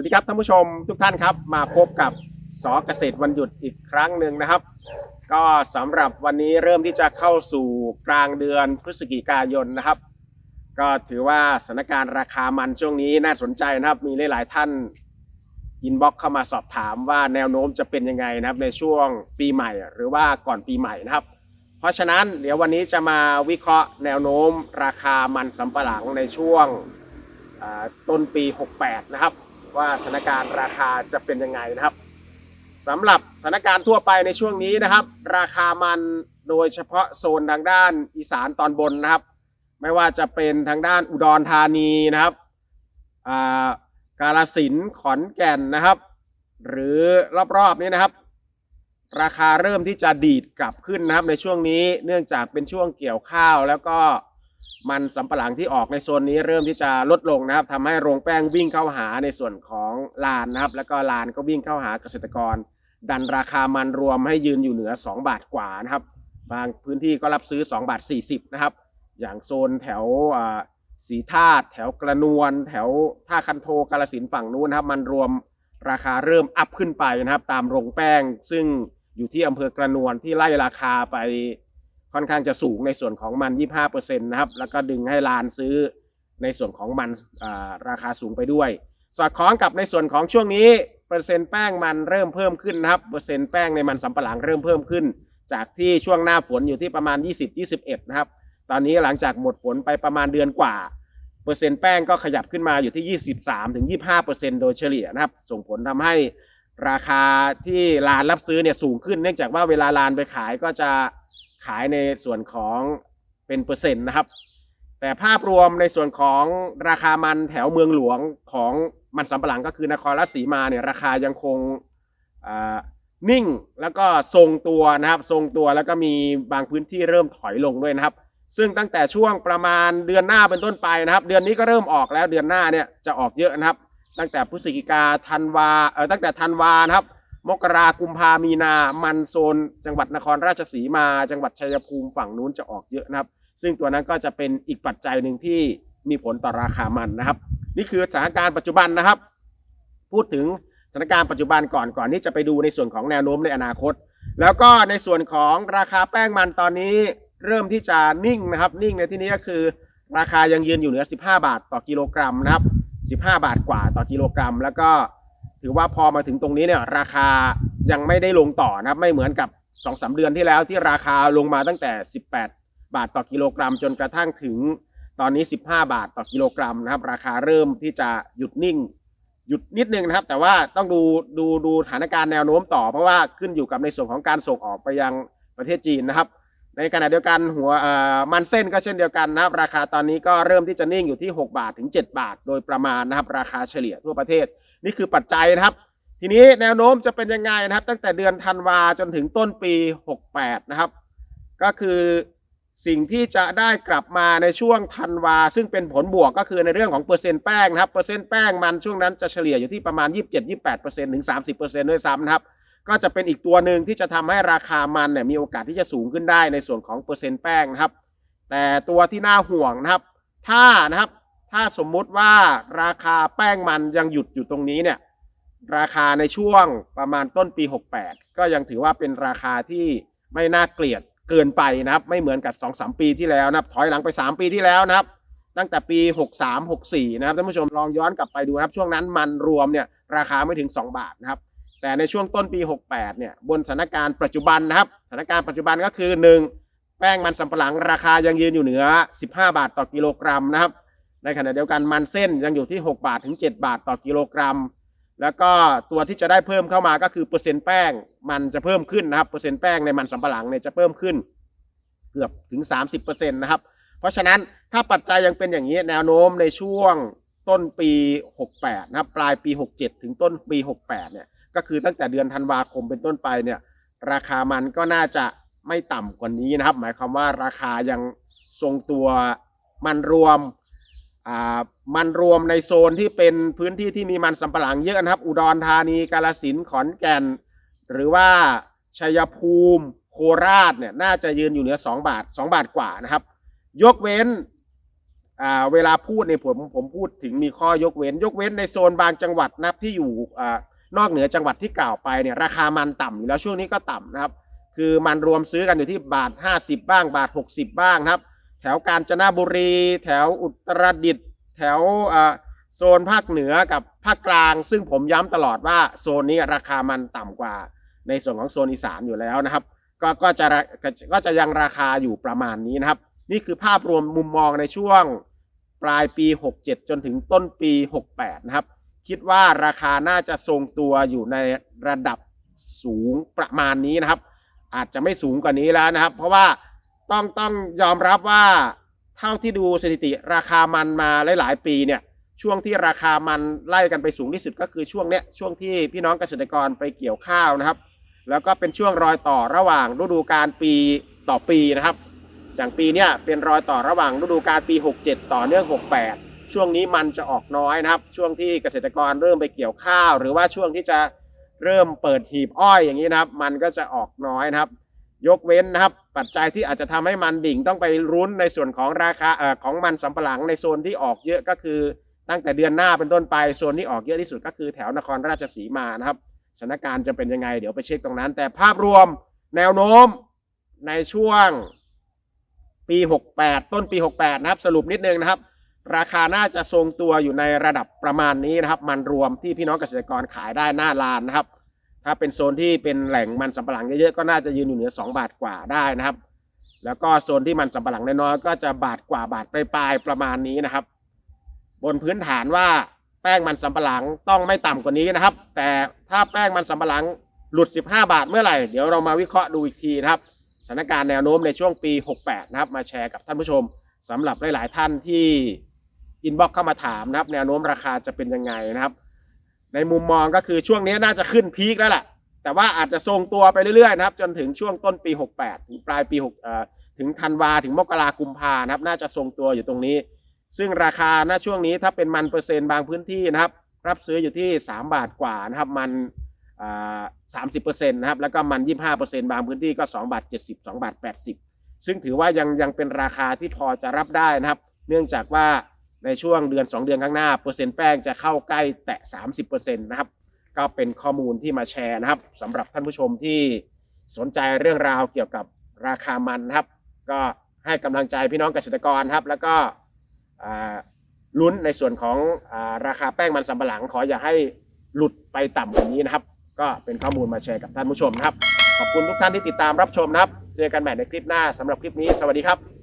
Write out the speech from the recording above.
วัสดีครับท่านผู้ชมทุกท่านครับ มาพบกับสอเกษตรวันหยุดอีกครั้งหนึ่งนะครับ ก็สำหรับวันนี้เริ่มที่จะเข้าสู่กลางเดือนพฤศจิกายนนะครับ ก็ถือว่าสถานการณ์ราคามันช่วงนี้น่าสนใจนะครับ มีหลาย ๆ ท่านอินบ็อกเข้ามาสอบถามว่าแนวโน้มจะเป็นยังไงนะครับ ในช่วงปีใหม่ หรือว่าก่อนปีใหม่นะครับ เพราะฉะนั้นเดี๋ยววันนี้จะมาวิเคราะห์แนวโน้มราคามันสำปะหลังในช่วงต้นปี 68 นะครับ ว่าสถานการณ์ราคาจะเป็นยังไงนะครับสำหรับสถานการณ์ทั่วไปในช่วงนี้นะครับ ราคามันโดยเฉพาะโซนทางด้านอีสานตอนบนนะครับ ไม่ว่าจะเป็นทางด้านอุดรธานีนะครับกาลสินขอนแก่นนะครับ หรือรอบๆนี้นะครับ ราคาเริ่มที่จะดีดกลับขึ้นนะครับในช่วงนี้เนื่องจากเป็นช่วงเกี่ยวข้าวแล้วก็ มันสำปะหลังที่ออกในโซนนี้เริ่มที่จะลดลงนะครับทำให้โรงแป้งวิ่งเข้าหาในส่วนของลานนะครับ แล้วก็ลานก็วิ่งเข้าหาเกษตรกร ดันราคามันรวมให้ยืนอยู่เหนือ 2 บาทกว่านะครับ บางพื้นที่ก็รับซื้อ 2 บาท 40 นะครับ อย่างโซนแถวสีธาตุแถวกระนวลแถวท่าคันโทกาลสินฝั่งนู้นนะครับ มันรวมราคาเริ่มอัพขึ้นไปนะครับ ตามโรงแป้งซึ่งอยู่ที่อำเภอกระนวลที่ไล่ราคาไป ค่อนข้างจะสูงในส่วนของมัน 25%นะครับแล้วก็ดึงให้ลานซื้อในส่วนของมันราคาสูงไปด้วย สอดคล้องกับในส่วนของช่วงนี้เปอร์เซ็นต์แป้งมันเริ่มเพิ่มขึ้นนะครับเปอร์เซ็นต์แป้งในมันสำปะหลังเริ่มเพิ่มขึ้น จากที่ช่วงหน้าฝนอยู่ที่ประมาณ 20-21 นะครับ ตอนนี้หลังจากหมดฝนไปประมาณเดือนกว่าเปอร์เซ็นต์แป้งก็ขยับขึ้นมาอยู่ที่ 23-25%โดยเฉลี่ยนะครับ ส่งผลทำให้ราคาที่ร้านรับซื้อเนี่ยสูงขึ้น เนื่องจากว่าเวลาร้านไปขายก็จะ ขายในส่วนของเป็นเปอร์เซ็นต์นะครับ แต่ภาพรวมในส่วนของราคามันแถวเมืองหลวงของมันสำปะหลังก็คือนครราชสีมาเนี่ยราคายังคงนิ่งแล้วก็ทรงตัวนะครับทรงตัวแล้วก็มีบางพื้นที่เริ่มถอยลงด้วยนะครับ ซึ่งตั้งแต่ช่วงประมาณเดือนหน้าเป็นต้นไปนะครับ เดือนนี้ก็เริ่มออกแล้วเดือนหน้าเนี่ยจะออกเยอะนะครับ ตั้งแต่พฤศจิกาธันวาเออตั้งแต่ธันวานะครับ มกรากุมภามีนา มันโซน จังหวัดนครราชสีมา จังหวัดชัยภูมิฝั่งนู้นจะออกเยอะนะครับ ซึ่งตัวนั้นก็จะเป็นอีกปัจจัยหนึ่งที่มีผลต่อราคามันนะครับ นี่คือสถานการณ์ปัจจุบันนะครับ พูดถึงสถานการณ์ปัจจุบันก่อนก่อนที่จะไปดูในส่วนของแนวโน้มในอนาคต แล้วก็ในส่วนของราคาแป้งมันตอนนี้เริ่มที่จะนิ่งนะครับ นิ่งในที่นี้ก็คือ ราคายังยืนอยู่เหนือ 15 บาทต่อกิโลกรัมนะครับ 15 บาทกว่าต่อกิโลกรัม แล้วก็ ถือว่าพอมาถึงตรงนี้เนี่ยราคายังไม่ได้ลงต่อนะครับ ไม่เหมือนกับ2-3เดือนที่แล้วที่ราคาลงมาตั้งแต่ 18 บาทต่อกิโลกรัม จนกระทั่งถึงตอนนี้ 15 บาทต่อกิโลกรัมนะครับ ราคาเริ่มที่จะหยุดนิ่ง หยุดนิดนึงนะครับ แต่ว่าต้องดูดูดูสถานการณ์แนวโน้มต่อ เพราะว่าขึ้นอยู่กับในส่วนของการส่งออกไปยังประเทศจีนนะครับ ในขณะเดียวกันหัวมันเส้นก็เช่นเดียวกันนะครับ ราคาตอนนี้ก็เริ่มที่จะนิ่งอยู่ที่ 6 บาทถึง 7 บาท โดยประมาณนะครับ ราคาเฉลี่ยทั่วประเทศ นี่คือปัจจัยนะครับ ทีนี้แนวโน้มจะเป็นยังไงนะครับ ตั้งแต่เดือนธันวาจนถึงต้นปี 68 นะครับ ก็คือสิ่งที่จะได้กลับมาในช่วงธันวา ซึ่งเป็นผลบวกก็คือในเรื่องของเปอร์เซ็นต์แป้งนะครับเปอร์เซ็นต์แป้งมันช่วงนั้นจะเฉลี่ยอยู่ที่ประมาณ 27-28%ถึง 30%ด้วยซ้ำนะครับ ก็จะเป็นอีกตัวหนึ่งที่จะทำให้ราคามันเนี่ยมีโอกาสที่จะสูงขึ้นได้ในส่วนของเปอร์เซ็นต์แป้งนะครับ แต่ตัวที่น่าห่วงนะครับ ถ้านะครับถ้าสมมุติว่าราคาแป้งมันยังหยุดอยู่ตรงนี้เนี่ยราคาในช่วงประมาณต้นปี 68 ก็ยังถือว่าเป็นราคาที่ไม่น่าเกลียดเกินไปนะครับ ไม่เหมือนกับ 2-3 ปีที่แล้วนะครับ ถอยหลังไป 3 ปีที่แล้วนะครับ ตั้งแต่ปี 63 64 นะครับท่านผู้ชมลองย้อนกลับไปดูนะครับ ช่วงนั้นมันรวมเนี่ยราคาไม่ถึง 2 บาทนะครับ แต่ในช่วงต้นปี 68 เนี่ย บนสถานการณ์ปัจจุบันนะครับ สถานการณ์ปัจจุบันก็คือ 1 แป้งมันสำปะหลังราคายังยืนอยู่เหนือ 15 บาทต่อกิโลกรัมนะครับ ในขณะเดียวกันมันเส้นยังอยู่ที่ 6 บาทถึง 7 บาทต่อกิโลกรัม แล้วก็ตัวที่จะได้เพิ่มเข้ามาก็คือเปอร์เซ็นต์แป้งมันจะเพิ่มขึ้นนะครับ เปอร์เซ็นต์แป้งในมันสำปะหลังเนี่ยจะเพิ่มขึ้นเกือบถึง 30%นะครับ เพราะฉะนั้นถ้าปัจจัยยังเป็นอย่างนี้แนวโน้มในช่วงต้นปี 68 นะครับ ปลายปี 67 ถึงต้นปี 68 เนี่ย ก็คือตั้งแต่เดือนธันวาคมเป็นต้นไปเนี่ยราคามันก็น่าจะไม่ต่ำกว่านี้นะครับ หมายความว่าราคายังทรงตัวมันรวมอ่ามันรวมในโซนที่เป็นพื้นที่ที่มีมันสำปะหลังเยอะนะครับ อุดรธานีกาฬสินธุ์ขอนแก่น หรือว่าชัยภูมิ โคราชเนี่ยน่าจะยืนอยู่เหนือ 2 บาท 2 บาทกว่านะครับ ยกเว้นอ่าเวลาพูดเนี่ยผมผมพูดถึงมีข้อยกเว้น ยกเว้นในโซนบางจังหวัดนะครับที่อยู่อ่า นอกเหนือจังหวัดที่กล่าวไปเนี่ยราคามันต่ำอยู่แล้วช่วงนี้ก็ต่ำนะครับ คือมันรวมซื้อกันอยู่ที่บาท 50 บ้าง บาท 60 บ้างครับ แถวกาญจนบุรี แถวอุตรดิตถ์แถวโซนภาคเหนือกับภาคกลาง ซึ่งผมย้ำตลอดว่าโซนนี้ราคามันต่ำกว่า ในส่วนของโซนอีสานอยู่แล้วนะครับ ก็ก็จะก็จะยังราคาอยู่ประมาณนี้นะครับ นี่คือภาพรวมมุมมองในช่วงปลายปี 67 จนถึงต้นปี 68 นะครับ คิดว่าราคาน่าจะทรงตัวอยู่ในระดับสูงประมาณนี้นะครับ อาจจะไม่สูงกว่านี้แล้วนะครับ เพราะว่าต้องต้องยอมรับว่าเท่าที่ดูสถิติราคามันมาหลาย ๆ ปีเนี่ยช่วงที่ราคามันไล่กันไปสูงที่สุดก็คือช่วงเนี้ยช่วงที่พี่น้องเกษตรกรไปเกี่ยวข้าวนะครับ แล้วก็เป็นช่วงรอยต่อระหว่างฤดูกาลปีต่อปีนะครับ อย่างปีเนี้ยเป็นรอยต่อระหว่างฤดูกาลปี 67 ต่อเนื่อง 68 ช่วงนี้มันจะออกน้อยนะครับ ช่วงที่เกษตรกรเริ่มไปเกี่ยวข้าว หรือว่าช่วงที่จะเริ่มเปิดหีบอ้อยอย่างนี้นะครับ มันก็จะออกน้อยนะครับ ยกเว้นนะครับ ปัจจัยที่อาจจะทำให้มันดิ่งต้องไปรุ้นในส่วนของราคาเอ่อของมันสำปะหลังในโซนที่ออกเยอะก็คือ ตั้งแต่เดือนหน้าเป็นต้นไปโซนที่ออกเยอะที่สุดก็คือแถวนครราชสีมานะครับสถานการณ์จะเป็นยังไง เดี๋ยวไปเช็คตรงนั้น แต่ภาพรวมแนวโน้มในช่วงปี 68 ต้นปี 68 นะครับ สรุปนิดนึงนะครับ ราคาน่าจะทรงตัวอยู่ในระดับประมาณนี้นะครับ มันรวมที่พี่น้องเกษตรกรขายได้หน้าลานนะครับ ถ้าเป็นโซนที่เป็นแหล่งมันสำปะหลังเยอะๆก็น่าจะยืนอยู่เหนือ 2 บาทกว่าได้นะครับ แล้วก็โซนที่มันสำปะหลังน้อยๆก็จะบาทกว่าบาทปลายๆประมาณนี้นะครับ บนพื้นฐานว่าแป้งมันสำปะหลังต้องไม่ต่ำกว่านี้นะครับ แต่ถ้าแป้งมันสำปะหลังหลุด 15 บาทเมื่อไหร่เดี๋ยวเรามาวิเคราะห์ดูอีกทีนะครับสถานการณ์แนวโน้มในช่วงปี 68 นะครับ มาแชร์กับท่านผู้ชมสำหรับหลาย ๆ ท่านที่ อินบ็อกเข้ามาถามนะครับ แนวโน้มราคาจะเป็นยังไงนะครับ ในมุมมองก็คือช่วงนี้น่าจะขึ้นพีคแล้วแหละแต่ว่าอาจจะทรงตัวไปเรื่อยๆนะครับ จนถึงช่วงต้นปี 68 ถึงปลายปี6เอ่อถึงธันวาถึงมกรากุมภานะครับ น่าจะทรงตัวอยู่ตรงนี้ ซึ่งราคาณช่วงนี้ถ้าเป็นมันเปอร์เซ็นต์บางพื้นที่นะครับ รับซื้ออยู่ที่ 3 บาทกว่านะครับมันสามสิบเปอร์เซ็นต์นะครับแล้วก็มันยี่ห้าเปอร์เซ็นต์บางพื้นที่ก็2บาท70 2บสองบาท80ซึ่งถือว่ายังยังเป็นราคาที่พอจะรับได้นะครับ เนื่องจากว่า ในช่วงเดือน 2 เดือนข้างหน้าเปอร์เซ็นต์แป้งจะเข้าใกล้แตะ 30%นะครับก็เป็นข้อมูลที่มาแชร์นะครับสำหรับท่านผู้ชมที่สนใจเรื่องราวเกี่ยวกับราคามันนะครับ ก็ให้กำลังใจพี่น้องเกษตรกรครับ แล้วก็ลุ้นในส่วนของอราคาแป้งมันสำปะหลัง ขออย่าให้หลุดไปต่ำกว่านี้นะครับ ก็เป็นข้อมูลมาแชร์กับท่านผู้ชมนะครับ ขอบคุณทุกท่านที่ติดตามรับชมนะครับ เจอกันใหม่ในคลิปหน้าสำหรับคลิปนี้ สวัสดีครับ